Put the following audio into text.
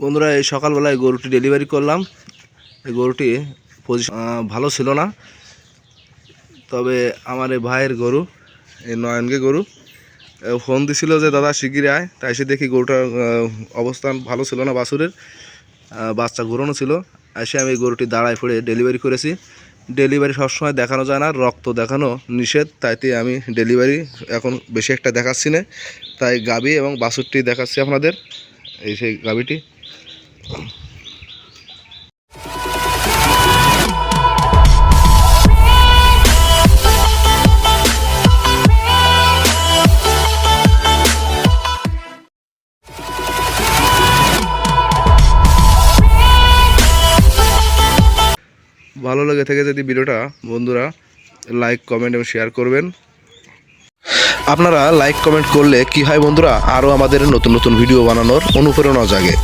বন্ধুরা এই সকালবেলায় গরুটি ডেলিভারি করলাম। এই গরুটি পজিশন ভালো ছিল না। তবে আমার এই ভাইয়ের গরু এই নয়নকে গরু ফোন দিছিল যে দাদা শিগগিরই আয়। তাই সে দেখি গরুটার অবস্থান ভালো ছিল না বাছুরের। আহ, বাচ্চা ঘুরানো ছিল। এসে আমি গরুটি দাঁড়ায় পড়ে ডেলিভারি করেছি। ডেলিভারি সবসময় দেখানো যায় না রক্ত দেখানো নিষেধ। তাইতে আমি ডেলিভারি এখন বেশি একটা দেখাচ্ছি না। তাই গাবি এবং বাছুরটি দেখাচ্ছি আপনাদের। এই সেই গাবিটি। ভালো লেগে থেকে যদি ভিডিওটা বন্ধুরা লাইক কমেন্ট এবং শেয়ার করবেন। আপনারা লাইক কমেন্ট করলে কি হয় বন্ধুরা? আরও আমাদের নতুন নতুন ভিডিও বানানোর অনুপ্রেরণা জাগে।